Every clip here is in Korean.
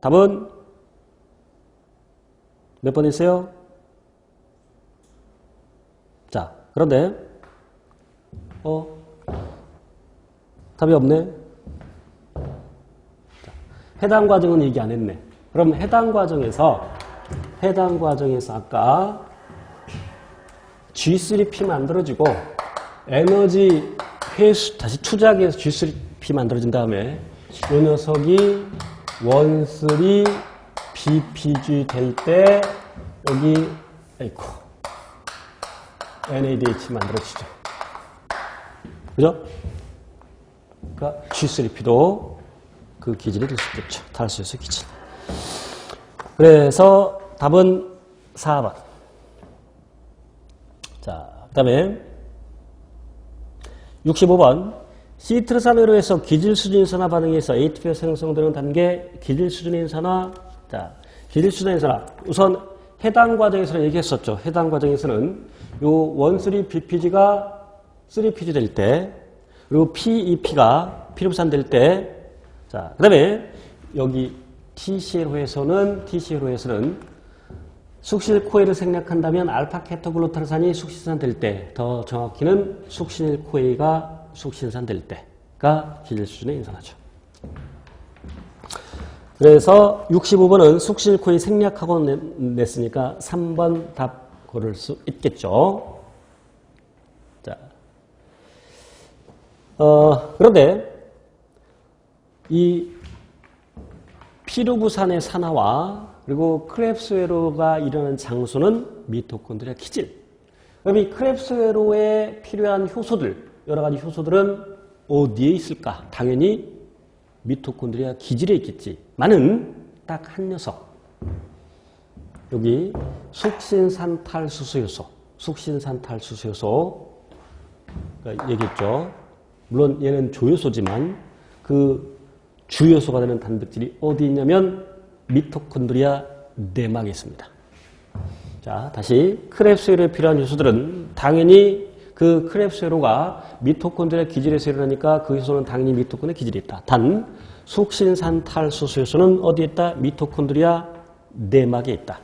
답은 몇번 있어요? 자, 그런데 어 답이 없네. 자, 해당 과정은 얘기 안 했네. 그럼 해당 과정에서 해당 과정에서 아까 G3P 만들어지고 에너지 회수 다시 투자하기 위해서 G3P 만들어진 다음에 이 녀석이 원쓰리 BPG 될 때 여기 에이코 NADH 만들어지죠. 그죠? 그러니까 G3P도 그 기질이 될 수 있겠죠. 탈수에서 기질. 그래서 답은 4번. 자, 그 다음에 65번 시트르산으로해서 기질 수준 인산화 반응에서 ATP가 생성되는 단계 기질 수준 인산화 자 기질 수준 인산화 우선 해당 과정에서는 얘기했었죠. 해당 과정에서는 요 원쓰리 BPG가 3PG 될 때 그리고 PEP가 피르부산 될 때 자, 그 다음에 여기 TCL호에서는 TCL호에서는 숙신일 코에를 생략한다면 알파 케토글루타산이 숙신산 될 때, 더 정확히는 숙신일 코에가 숙신산 될 때가 기질 수준의 인산하죠. 그래서 65번은 숙신일 코에 생략하고 냈으니까 3번 답 고를 수 있겠죠. 자, 어, 그런데 이 피루부산의 산화와 그리고 크랩스웨로가 일어나는 장소는 미토콘드리아 기질. 그럼 이 크랩스웨로에 필요한 효소들, 여러 가지 효소들은 어디에 있을까? 당연히 미토콘드리아 기질에 있겠지. 많은 딱 한 녀석. 여기 숙신산 탈수소효소, 숙신산 탈수소효소 얘기했죠. 물론 얘는 조효소지만 그 주요소가 되는 단백질이 어디 있냐면 미토콘드리아 내막에 있습니다. 자, 다시 크랩스웨로에 필요한 요소들은 당연히 그 크랩스웨로가 미토콘드리아 기질에서 일어나니까 그 요소는 당연히 미토콘드리아 기질이 있다. 단 숙신산 탈수소 요소는 어디에 있다? 미토콘드리아 내막에 있다.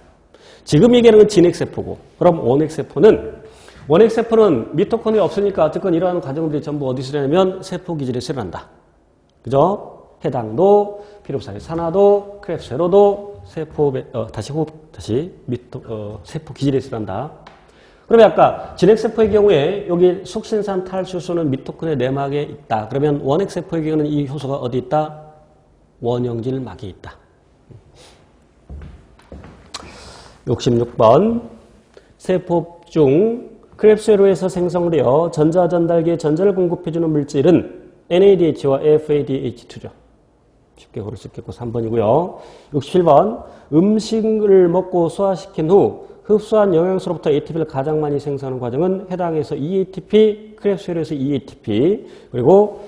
지금 얘기하는 건 진핵세포고 그럼 원핵세포는 원핵세포는 미토콘드리아 없으니까 어쨌건 이러한 과정들이 전부 어디서 일어나면 세포 기질에서 일어난다. 그죠? 해당도, 피로산의 산화도, 크랩세로도, 세포, 어, 다시 호흡, 다시 미토, 어, 세포 기질에서 일어난다. 그러면 아까 진핵세포의 경우에 여기 숙신산 탈수소는 미토콘의 내막에 있다. 그러면 원핵세포의 경우는 이 효소가 어디 있다? 원형질 막에 있다. 66번 세포 중 크랩스웨로에서 생성되어 전자전달기에 전자를 공급해주는 물질은 NADH와 FADH2죠. 쉽게 고를 수 있겠고 3번이고요. 67번 음식을 먹고 소화시킨 후 흡수한 영양소로부터 ATP를 가장 많이 생성하는 과정은 해당해서 EATP, 크랩스웨로에서 EATP 그리고